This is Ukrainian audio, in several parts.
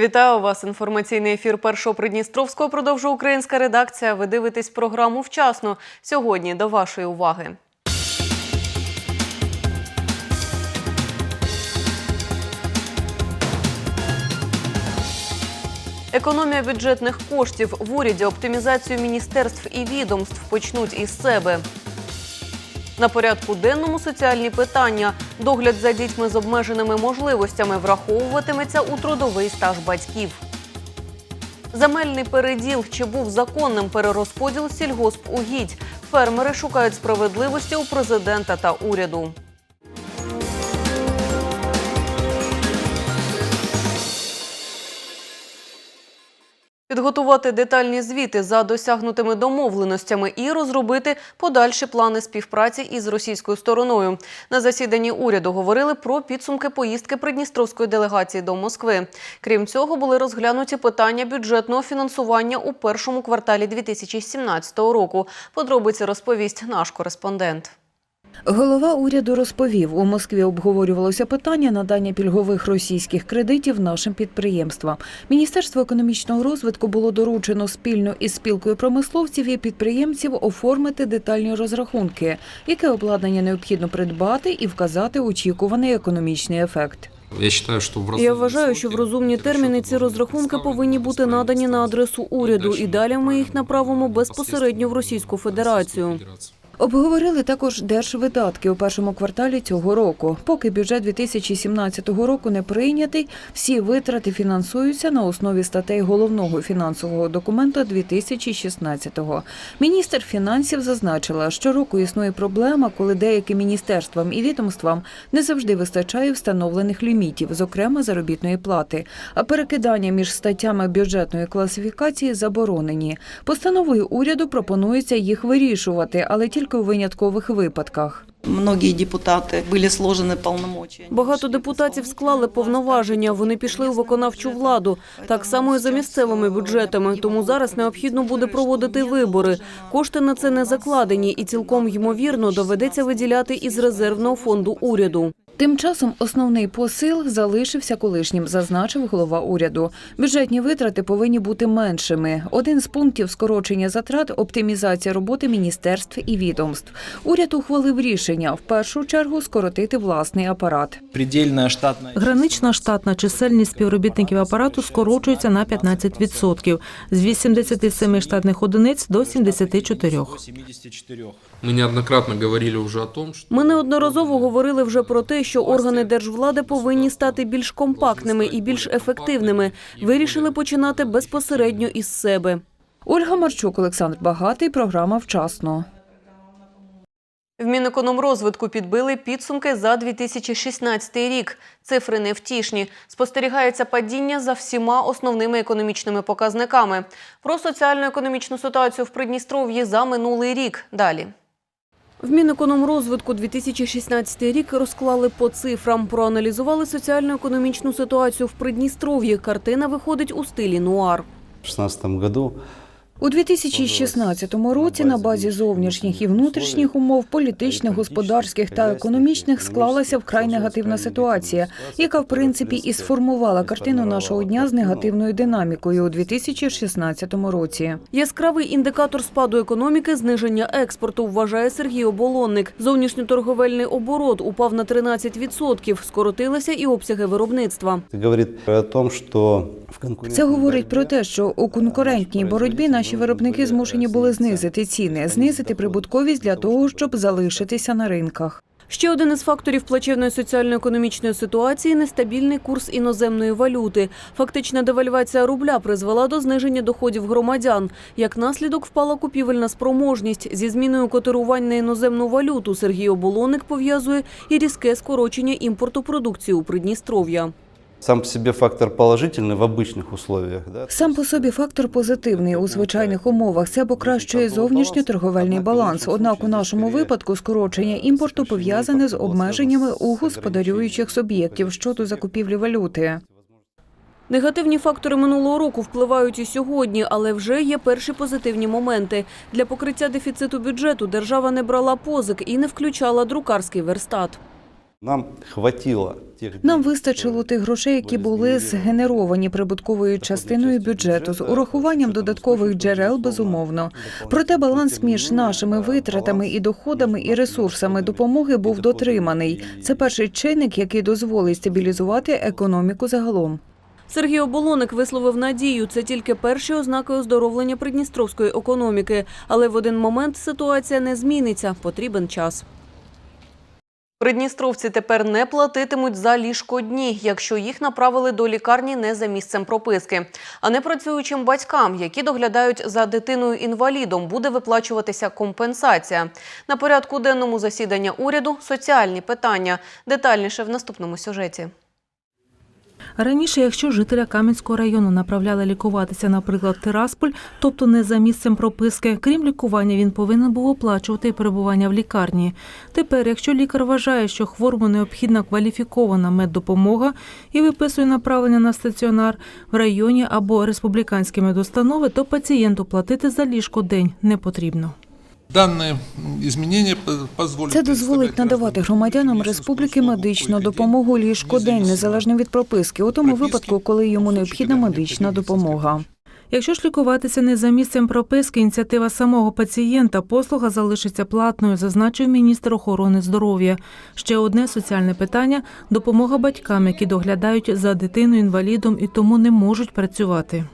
Вітаю вас. Інформаційний ефір першого Придністровського продовжує українська редакція. Ви дивитесь програму вчасно. Сьогодні до вашої уваги. Економія бюджетних коштів в уряді, оптимізацію міністерств і відомств почнуть із себе. На порядку денному соціальні питання. Догляд за дітьми з обмеженими можливостями враховуватиметься у трудовий стаж батьків. Земельний переділ чи був законним перерозподіл сільгоспугідь. Фермери шукають справедливості у президента та уряду. Підготувати детальні звіти за досягнутими домовленостями і розробити подальші плани співпраці із російською стороною. На засіданні уряду говорили про підсумки поїздки придністровської делегації до Москви. Крім цього, були розглянуті питання бюджетного фінансування у першому кварталі 2017 року. Подробиці розповість наш кореспондент. Голова уряду розповів, у Москві обговорювалося питання надання пільгових російських кредитів нашим підприємствам. Міністерство економічного розвитку було доручено спільно із спілкою промисловців і підприємців оформити детальні розрахунки, яке обладнання необхідно придбати і вказати очікуваний економічний ефект. Я вважаю, що в Я вважаю, що в розумні терміни ці розрахунки повинні бути надані на адресу уряду, і далі ми їх направимо безпосередньо в Російську Федерацію. Обговорили також держвидатки у першому кварталі цього року. Поки бюджет 2017 року не прийнятий, всі витрати фінансуються на основі статей головного фінансового документа 2016-го. Міністр фінансів зазначила, що року існує проблема, коли деяким міністерствам і відомствам не завжди вистачає встановлених лімітів, зокрема заробітної плати. А перекидання між статтями бюджетної класифікації заборонені. Постановою уряду пропонується їх вирішувати, але тільки у виняткових випадках. Многие депутаты были сложены полномочия. Багато депутатів склали повноваження. Вони пішли у виконавчу владу, так само і за місцевими бюджетами. Тому зараз необхідно буде проводити вибори. Кошти на це не закладені, і цілком ймовірно доведеться виділяти із резервного фонду уряду. Тим часом основний посил залишився колишнім, зазначив голова уряду. Бюджетні витрати повинні бути меншими. Один з пунктів скорочення затрат оптимізація роботи міністерств і відомств. Уряд ухвалив рішення в першу чергу скоротити власний апарат. Гранична штатна чисельність співробітників апарату скорочується на 15% з 87 штатних одиниць до 74. 74. Мы неоднократно говорили уже о том, что... Ми неодноразово говорили вже про те, що органи держвлади повинні стати більш компактними і більш ефективними. Вирішили починати безпосередньо із себе. Ольга Марчук, Олександр Багатий. Програма вчасно. В Мінекономрозвитку підбили підсумки за 2016 рік. Цифри невтішні. Спостерігається падіння за всіма основними економічними показниками. Про соціально-економічну ситуацію в Придністров'ї за минулий рік. Далі. В Мінекономрозвитку 2016 рік розклали по цифрам. Проаналізували соціально-економічну ситуацію в Придністров'ї. Картина виходить у стилі нуар. В 2016 году У 2016 році на базі зовнішніх і внутрішніх умов політичних, господарських та економічних склалася вкрай негативна ситуація, яка в принципі і сформувала картину нашого дня з негативною динамікою у 2016 році. Яскравий індикатор спаду економіки – зниження експорту, вважає Сергій Оболонник. Зовнішньоторговельний оборот упав на 13%, скоротилися і обсяги виробництва. это говорит о том, что в Це говорить про те, що у конкурентній боротьбі наші виробники змушені були знизити ціни, знизити прибутковість для того, щоб залишитися на ринках. Ще один із факторів плачевної соціально-економічної ситуації – нестабільний курс іноземної валюти. Фактична девальвація рубля призвела до зниження доходів громадян. Як наслідок впала купівельна спроможність. Зі зміною котирувань на іноземну валюту Сергій Оболонник пов'язує і різке скорочення імпорту продукції у Придністров'я. Сам по себе фактор положительный в обычных условиях. Да? Сам по собі фактор позитивний у звичайних умовах. Це покращує зовнішньоторговельний баланс. Однак у нашому випадку скорочення імпорту пов'язане з обмеженнями у господарюючих суб'єктів щодо закупівлі валюти. Негативні фактори минулого року впливають і сьогодні, але вже є перші позитивні моменти. Для покриття дефіциту бюджету держава не брала позик і не включала друкарський верстат. Нам хватило тех Нам вистачило тих грошей, які були згенеровані прибутковою частиною бюджету з урахуванням додаткових джерел, безумовно. Проте баланс між нашими витратами і доходами і ресурсами допомоги був дотриманий. Це перший чинник, який дозволить стабілізувати економіку загалом. Сергій Оболоник висловив надію. Це тільки перші ознаки оздоровлення придністровської економіки. Але в один момент ситуація не зміниться. Потрібен час. Придністровці тепер не платитимуть за ліжкодні, якщо їх направили до лікарні не за місцем прописки. А непрацюючим батькам, які доглядають за дитиною-інвалідом, буде виплачуватися компенсація. На порядку денному засідання уряду соціальні питання. Детальніше в наступному сюжеті. Раніше, якщо жителя Кам'янського району направляли лікуватися, наприклад, Тирасполь, тобто не за місцем прописки, крім лікування, він повинен був оплачувати і перебування в лікарні. Тепер, якщо лікар вважає, що хворому необхідна кваліфікована меддопомога і виписує направлення на стаціонар в районі або республіканські медустанови, то пацієнту платити за ліжко день не потрібно. Дане змінення дозволить Це дозволить надавати громадянам республіки медичну допомогу ліжкодень, незалежно від прописки, у тому випадку, коли йому необхідна медична допомога. Якщо ж лікуватися не за місцем прописки, ініціатива самого пацієнта, послуга залишиться платною, зазначив міністр охорони здоров'я. Ще одне соціальне питання – допомога батькам, які доглядають за дитиною інвалідом і тому не можуть працювати.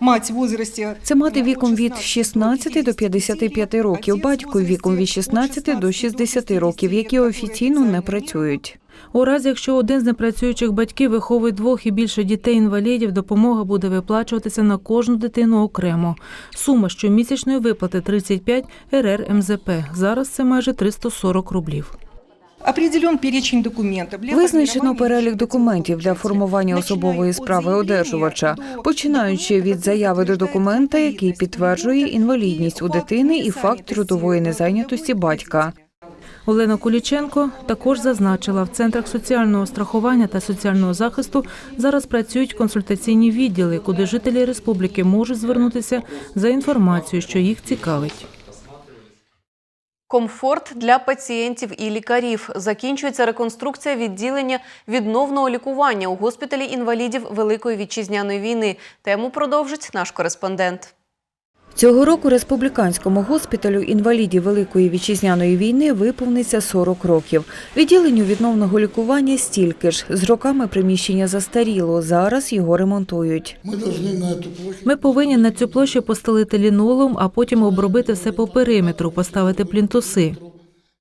Мать в возрасте Це мати віком від 16 до 55 років, батько віком від 16 до 60 років, які офіційно не працюють. У разі, якщо один з непрацюючих батьків виховує двох і більше дітей-інвалідів, допомога буде виплачуватися на кожну дитину окремо. Сума щомісячної виплати 35 РР МЗП. Зараз це майже 340 рублів. Визначено перелік документів для формування особової справи одержувача, починаючи від заяви до документа, який підтверджує інвалідність у дитини і факт трудової незайнятості батька. Олена Куліченко також зазначила, в центрах соціального страхування та соціального захисту зараз працюють консультаційні відділи, куди жителі республіки можуть звернутися за інформацією, що їх цікавить. Комфорт для пацієнтів і лікарів. Закінчується реконструкція відділення відновного лікування у госпіталі інвалідів Великої вітчизняної війни. Тему продовжить наш кореспондент. Цього року республіканському госпіталю інвалідів Великої вітчизняної війни виповниться 40 років. Відділенню відновного лікування стільки ж. З роками приміщення застаріло. Зараз його ремонтують. Ми повинні на цю площу постелити лінолом, а потім обробити все по периметру, поставити плінтуси.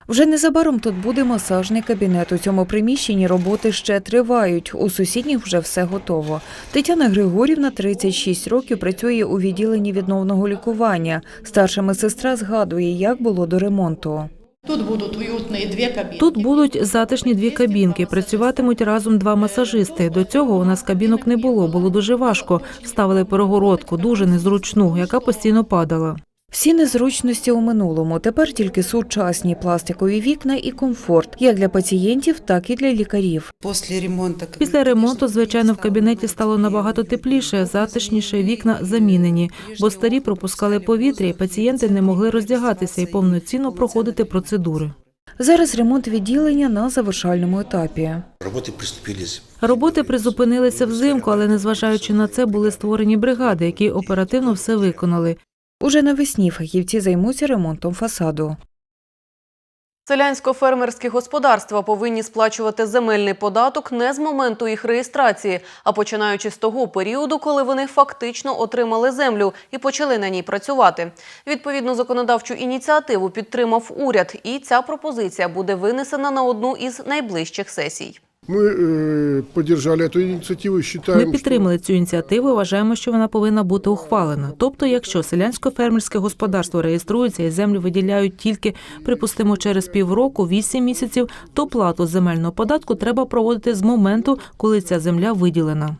Вже незабаром тут буде масажний кабінет. У цьому приміщенні роботи ще тривають. У сусідніх вже все готово. Тетяна Григорівна, 36 років, працює у відділенні відновного лікування. Старша медсестра згадує, як було до ремонту. Тут будуть уютні дві кабінки. Тут будуть затишні дві кабінки. Працюватимуть разом два масажисти. До цього у нас кабінок не було. Було дуже важко. Ставили перегородку, дуже незручну, яка постійно падала. Всі незручності у минулому. Тепер тільки сучасні пластикові вікна і комфорт, як для пацієнтів, так і для лікарів. После. Після ремонту, звичайно, в кабінеті стало набагато тепліше, затишніше, вікна замінені, бо старі пропускали повітря, і пацієнти не могли роздягатися і повноцінно проходити процедури. Зараз ремонт відділення на завершальному етапі. Роботи приступились. Роботи призупинилися взимку, але незважаючи на це, були створені бригади, які оперативно все виконали. Уже навесні фахівці займуться ремонтом фасаду. Селянсько-фермерські господарства повинні сплачувати земельний податок не з моменту їх реєстрації, а починаючи з того періоду, коли вони фактично отримали землю і почали на ній працювати. Відповідну законодавчу ініціативу підтримав уряд, і ця пропозиція буде винесена на одну із найближчих сесій. Мы э, поддержали эту инициативу и считаем, Ми підтримали цю ініціативу. і Вважаємо, що вона повинна бути ухвалена. Тобто, якщо селянсько-фермерське господарство реєструється і землю виділяють тільки, припустимо, через півроку, вісім місяців, то плату земельного податку треба проводити з моменту, коли ця земля виділена.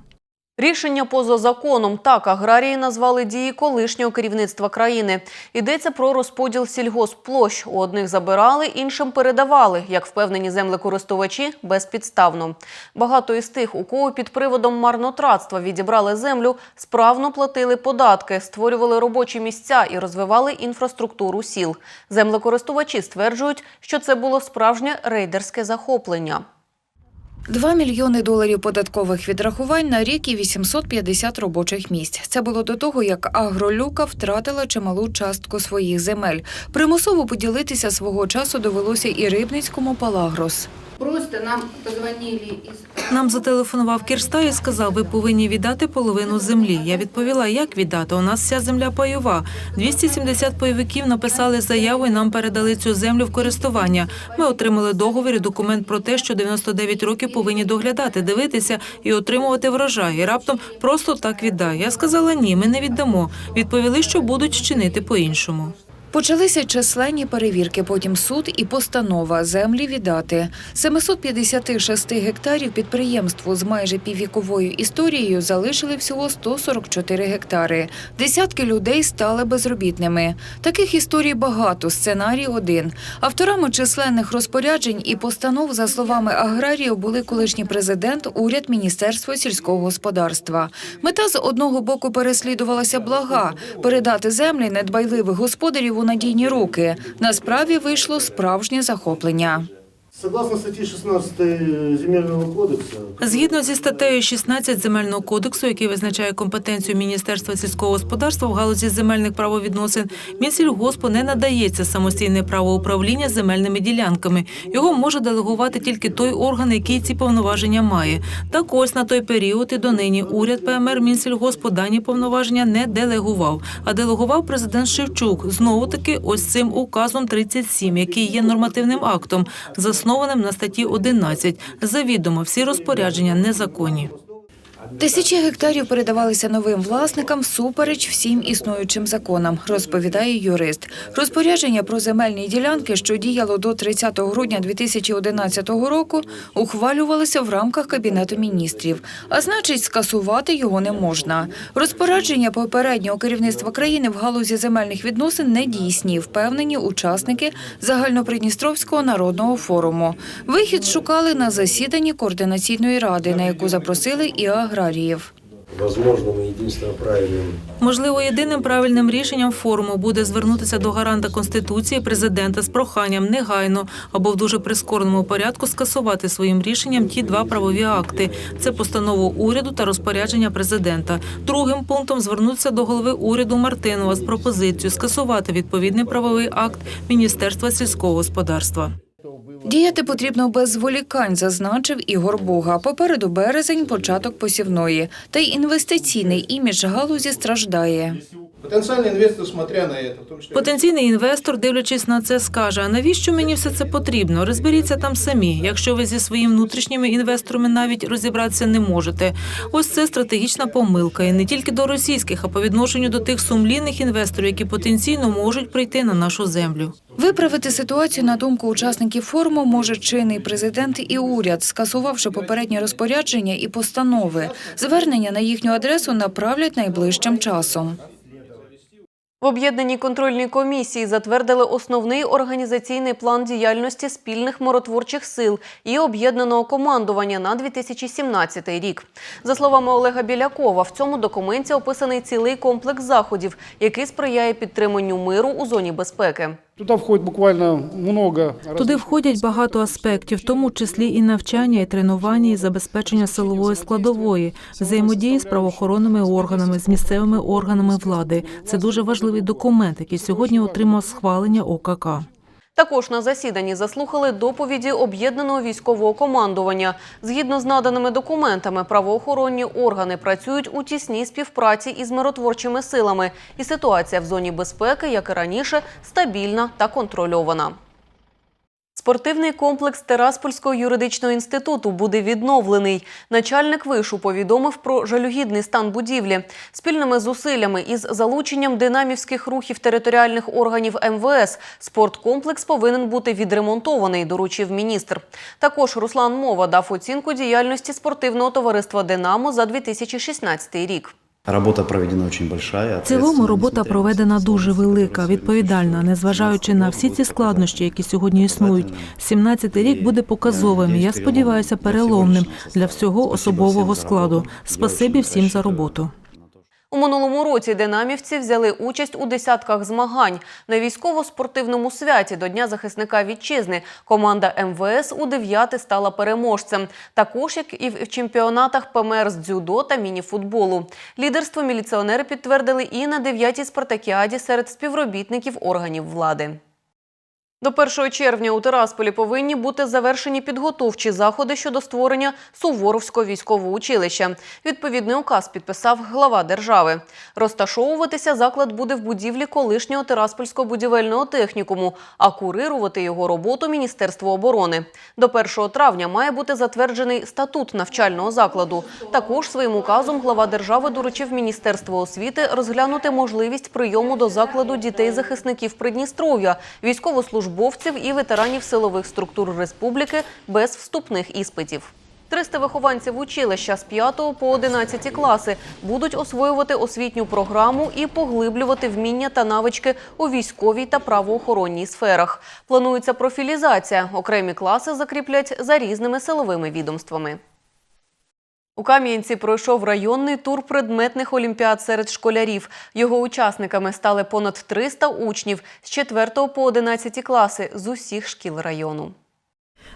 Рішення поза законом так аграрії назвали дії колишнього керівництва країни. Йдеться про розподіл сільгоспплощ. У одних забирали, іншим передавали, як впевнені землекористувачі, безпідставно. Багато із тих, у кого під приводом марнотратства відібрали землю, справно платили податки, створювали робочі місця і розвивали інфраструктуру сіл. Землекористувачі стверджують, що це було справжнє рейдерське захоплення. 2 мільйони доларів податкових відрахувань на рік і 850 робочих місць. Це було до того, як агролюка втратила чималу частку своїх земель. Примусово поділитися свого часу довелося і рибницькому палагрос. Просто нам позвонили из... Нам зателефонував Кірста і сказав, ви повинні віддати половину землі. Я відповіла, як віддати? У нас вся земля пайова. 270 пайовиків написали заяву і нам передали цю землю в користування. Ми отримали договір і документ про те, що 99 років повинні доглядати, дивитися і отримувати врожай. І раптом просто так віддай. Я сказала, ні, ми не віддамо. Відповіли, що будуть чинити по-іншому. Почалися численні перевірки, потім суд і постанова землі віддати. 756 гектарів підприємству з майже піввіковою історією залишили всього 144 гектари. Десятки людей стали безробітними. Таких історій багато. Сценарій один. Авторами численних розпоряджень і постанов, за словами аграріїв, були колишній президент, уряд, міністерство сільського господарства. Мета з одного боку переслідувалася блага передати землі недбайливих господарів у надійні руки. На справі вийшло справжнє захоплення. Согласно статье 16 Земельного кодекса, Згідно зі статтею 16 земельного кодексу, який визначає компетенцію Міністерства сільського господарства в галузі земельних правовідносин, Мінсільгоспу не надається самостійне право управління земельними ділянками. Його може делегувати тільки той орган, який ці повноваження має. Так ось на той період і донині уряд ПМР Мінсільгоспу дані повноваження не делегував, а делегував президент Шевчук. Знову таки, ось цим указом 37, який є нормативним актом, заснованим на статті 11. Завідомо всі розпорядження незаконні. Тисячі гектарів передавалися новим власникам всупереч всім існуючим законам, розповідає юрист. Розпорядження про земельні ділянки, що діяло до 30 грудня 2011 року, ухвалювалося в рамках Кабінету міністрів, а значить, скасувати його не можна. Розпорядження попереднього керівництва країни в галузі земельних відносин не дійсні, впевнені учасники Загальнопридністровського народного форуму. Вихід шукали на засіданні координаційної ради, на яку запросили і аграріїв. Можливо, єдиним правильним рішенням форуму буде звернутися до гаранта конституції президента з проханням негайно або в дуже прискореному порядку скасувати своїм рішенням ті два правові акти: це постанову уряду та розпорядження президента. Другим пунктом звернутися до голови уряду Мартинова з пропозицією скасувати відповідний правовий акт Міністерства сільського господарства. Діяти потрібно без зволікань, зазначив Ігор Буга. Попереду березень, початок посівної. Та й інвестиційний імідж галузі страждає. Потенциальный инвестор, смотря на. Потенційний інвестор, дивлячись на це, скаже: а навіщо мені все це потрібно? Розберіться там самі. Якщо ви зі своїми внутрішніми інвесторами навіть розібратися не можете. Ось це стратегічна помилка, і не тільки до російських, а по відношенню до тих сумлінних інвесторів, які потенційно можуть прийти на нашу землю. Виправити ситуацію на думку учасників форуму може чинний президент і уряд, скасувавши попередні розпорядження і постанови. Звернення на їхню адресу направлять найближчим часом. В об'єднаній контрольній комісії затвердили основний організаційний план діяльності спільних миротворчих сил і об'єднаного командування на 2017 рік. За словами Олега Білякова, в цьому документі описаний цілий комплекс заходів, який сприяє підтриманню миру у зоні безпеки. Туда входить буквально много... Туди входять багато аспектів, в тому числі і навчання, і тренування, і забезпечення силової складової, взаємодії з правоохоронними органами, з місцевими органами влади. Це дуже важливий документ, який сьогодні отримав схвалення ОКК. Також на засіданні заслухали доповіді об'єднаного військового командування. Згідно з наданими документами, правоохоронні органи працюють у тісній співпраці із миротворчими силами, і ситуація в зоні безпеки, як і раніше, стабільна та контрольована. Спортивний комплекс Тераспольського юридичного інституту буде відновлений. Начальник вишу повідомив про жалюгідний стан будівлі. Спільними зусиллями із залученням динамівських рухів територіальних органів МВС спорткомплекс повинен бути відремонтований, доручив міністр. Також Руслан Мова дав оцінку діяльності спортивного товариства «Динамо» за 2016 рік. Робота проведена дуже большая. В цілому робота проведена дуже велика, відповідальна, незважаючи на всі ці складнощі, які сьогодні існують. 17-й рік буде показовим. Я сподіваюся, переломним для всього особового складу. Спасибі всім за роботу. У минулому році динамівці взяли участь у десятках змагань. На військово-спортивному святі до Дня захисника вітчизни команда МВС у дев'яти стала переможцем. Також як і в чемпіонатах ПМР з дзюдо та мініфутболу. Лідерство міліціонери підтвердили і на дев'ятій спартакіаді серед співробітників органів влади. До 1 червня у Тирасполі повинні бути завершені підготовчі заходи щодо створення Суворовського військового училища. Відповідний указ підписав глава держави. Розташовуватися заклад буде в будівлі колишнього Тираспольського будівельного технікуму, а курирувати його роботу Міністерство оборони. До 1 травня має бути затверджений статут навчального закладу. Також своїм указом глава держави доручив Міністерству освіти розглянути можливість прийому до закладу дітей-захисників Придністров'я, військовослужбовців і ветеранів силових структур республіки без вступних іспитів. 300 вихованців училища з 5 по 11 класи будуть освоювати освітню програму і поглиблювати вміння та навички у військовій та правоохоронній сферах. Планується профілізація. Окремі класи закріплять за різними силовими відомствами. У Кам'янці пройшов районний тур предметних олімпіад серед школярів. Його учасниками стали понад 300 учнів з 4 по 11 класи з усіх шкіл району.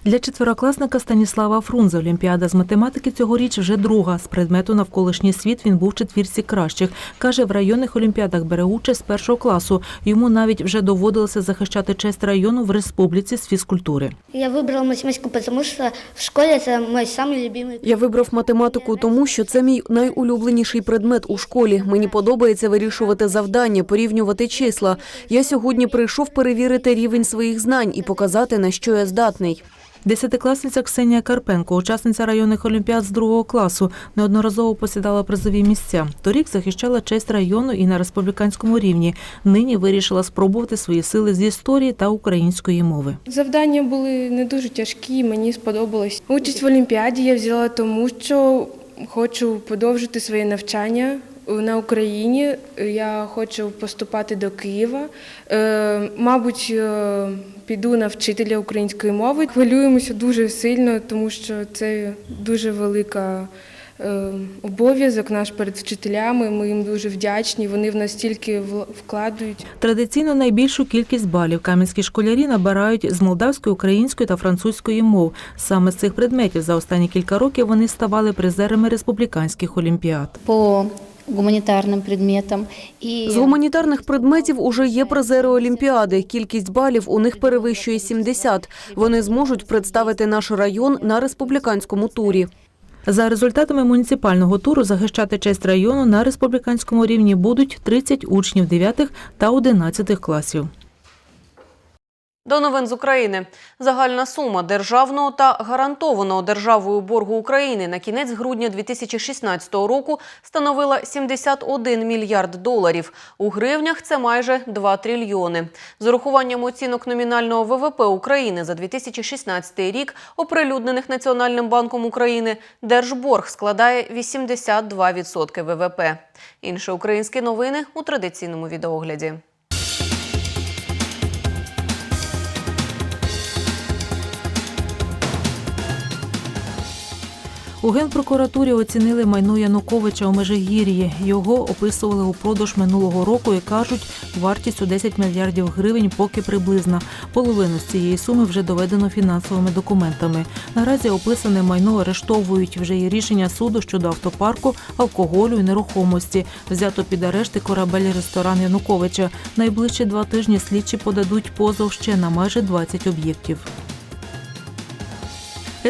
Для четверокласника Станіслава Фрунзе Олімпіада з математики цьогоріч вже друга. З предмету навколишній світ він був в четвірці кращих. Каже, в районних олімпіадах бере участь з першого класу. Йому навіть вже доводилося захищати честь району в республіці з фізкультури. Я выбрала математику, потому что в школе это мой самый любимый. Я вибрав математику тому, що це мій найулюбленіший предмет у школі. Мені подобається вирішувати завдання, порівнювати числа. Я сьогодні прийшов перевірити рівень своїх знань і показати, на що я здатний. Десятикласниця Ксенія Карпенко, учасниця районних олімпіад з другого класу, неодноразово посідала призові місця. Торік захищала честь району і на республіканському рівні. Нині вирішила спробувати свої сили з історії та української мови. Завдання були не дуже тяжкі, мені сподобалось. Участь в Олімпіаді я взяла тому, що хочу подовжити своє навчання. На Україні я хочу поступати до Києва. Е, мабуть, е, піду на вчителя української мови. Хвилюємося дуже сильно, тому що це дуже велика е, обов'язок наш перед вчителями. Ми їм дуже вдячні. Вони в нас стільки вкладають. Традиційно найбільшу кількість балів кам'янські школярі набирають з молдавської, української та французької мов. Саме з цих предметів за останні кілька років вони ставали призерами республіканських олімпіад. По гуманітарним предметам. І З гуманітарних предметів уже є призери Олімпіади. Кількість балів у них перевищує 70. Вони зможуть представити наш район на республіканському турі. За результатами муніципального туру захищати честь району на республіканському рівні будуть 30 учнів 9 та 11 класів. До новин з України. Загальна сума державного та гарантованого державою боргу України на кінець грудня 2016 року становила 71 мільярд доларів. У гривнях це майже 2 трильйони. З урахуванням оцінок номінального ВВП України за 2016 рік, оприлюднених Національним банком України, держборг складає 82% ВВП. Інші українські новини у традиційному відеогляді. У Генпрокуратурі оцінили майно Януковича у Межигір'ї. Його описували у продаж минулого року і кажуть, вартість у 10 мільярдів гривень поки приблизна. Половину з цієї суми вже доведено фінансовими документами. Наразі описане майно арештовують. Вже є рішення суду щодо автопарку, алкоголю і нерухомості. Взято під арешти корабель-ресторан Януковича. Найближчі два тижні слідчі подадуть позов ще на майже 20 об'єктів.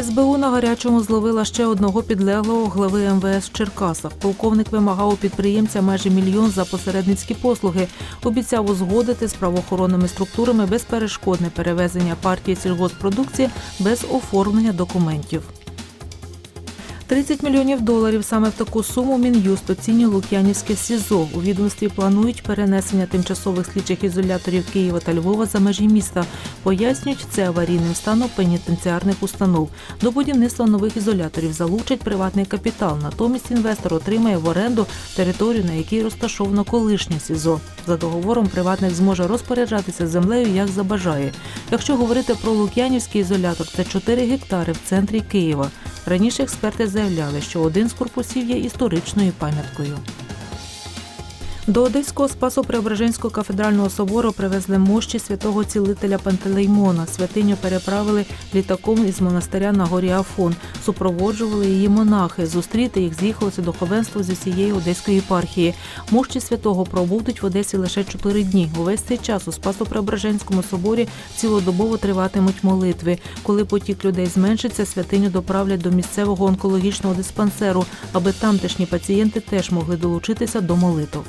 СБУ на гарячому зловила ще одного підлеглого глави МВС в Черкасах. Полковник вимагав у підприємця майже мільйон за посередницькі послуги. Обіцяв узгодити з правоохоронними структурами безперешкодне перевезення партії сільгоспродукції без оформлення документів. 30 мільйонів доларів саме в таку суму Мін'юст оцінює Лук'янівське СІЗО. У відомстві планують перенесення тимчасових слідчих ізоляторів Києва та Львова за межі міста. Пояснюють, це аварійним станом пенітенціарних установ. До будівництва нових ізоляторів залучать приватний капітал. Натомість інвестор отримає в оренду територію, на якій розташовано колишнє СІЗО. За договором приватник зможе розпоряджатися землею як забажає. Якщо говорити про Лук'янівський ізолятор, це 4 гектари в центрі Києва. Раніше експерти заявляли, що один з корпусів є історичною пам'яткою. До Одеського Спасо-Преображенського кафедрального собору привезли мощі святого цілителя Пантелеймона. Святиню переправили літаком із монастиря на горі Афон. Супроводжували її монахи. Зустріти їх з'їхалося духовенство з усієї одеської єпархії. Мощі святого пробудуть в Одесі лише чотири дні. Увесь цей час у Спасо-Преображенському соборі цілодобово триватимуть молитви. Коли потік людей зменшиться, святиню доправлять до місцевого онкологічного диспансеру, аби тамтешні пацієнти теж могли долучитися до молитв.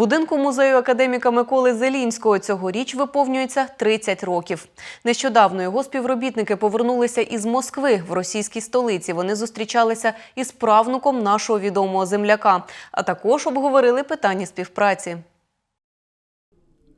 Будинку музею академіка Миколи Зелінського цьогоріч виповнюється 30 років. Нещодавно його співробітники повернулися із Москви в російській столиці. Вони зустрічалися із правнуком нашого відомого земляка, а також обговорили питання співпраці.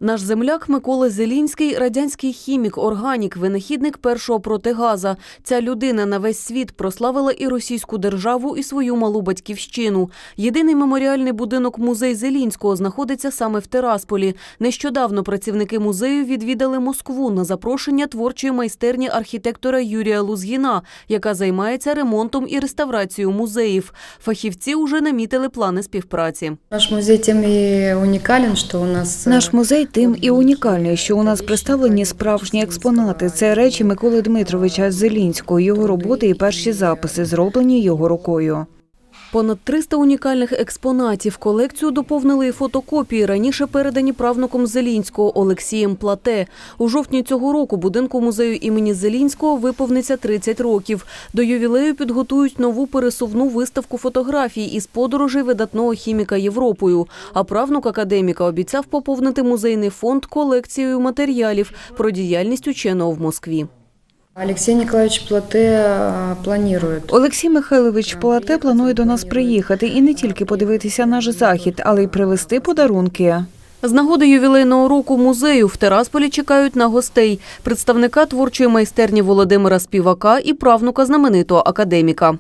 Наш земляк Микола Зелінський – радянський хімік, органік, винахідник першого протигаза. Ця людина на весь світ прославила і російську державу, і свою малу батьківщину. Єдиний меморіальний будинок музей Зелінського знаходиться саме в Терасполі. Нещодавно працівники музею відвідали Москву на запрошення творчої майстерні архітектора Юрія Лузгіна, яка займається ремонтом і реставрацією музеїв. Фахівці уже намітили плани співпраці. Наш музей тем и уникален, что у нас... Наш музей тим і унікальний, що у нас представлені справжні експонати. Це речі Миколи Дмитровича Зелінського, його роботи і перші записи, зроблені його рукою. Понад 300 унікальних експонатів. Колекцію доповнили і фотокопії, раніше передані правнуком Зелінського Олексієм Плате. У жовтні цього року будинку музею імені Зелінського виповниться 30 років. До ювілею підготують нову пересувну виставку фотографій із подорожей видатного хіміка Європою. А правнук академіка обіцяв поповнити музейний фонд колекцією матеріалів про діяльність ученого в Москві. Алексей Николаевич Плате планує. Олексій Михайлович Плате планує до нас приїхати і не тільки подивитися наш захід, але й привезти подарунки. З нагоди ювілейного року музею в Терасполі чекають на гостей – представника творчої майстерні Володимира Співака і правнука знаменитого академіка.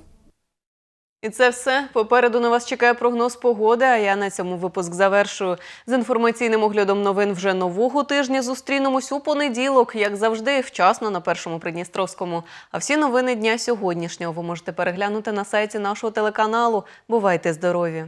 І це все. Попереду на вас чекає прогноз погоди. А я на цьому випуск завершую. З інформаційним оглядом новин вже нового тижня зустрінемось у понеділок, як завжди, вчасно на першому Придністровському. А всі новини дня сьогоднішнього ви можете переглянути на сайті нашого телеканалу. Бувайте здорові!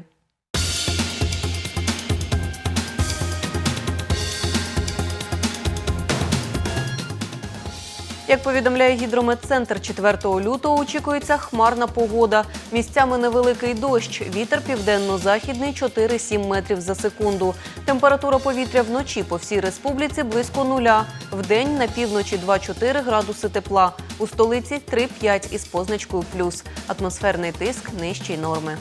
Як повідомляє гідрометцентр, 4 лютого очікується хмарна погода. Місцями невеликий дощ. Вітер південно-західний 4-7 метрів за секунду. Температура повітря вночі по всій республіці близько нуля. Вдень на півночі 2-4 градуси тепла. У столиці 3-5 із позначкою плюс. Атмосферний тиск нижчий норми.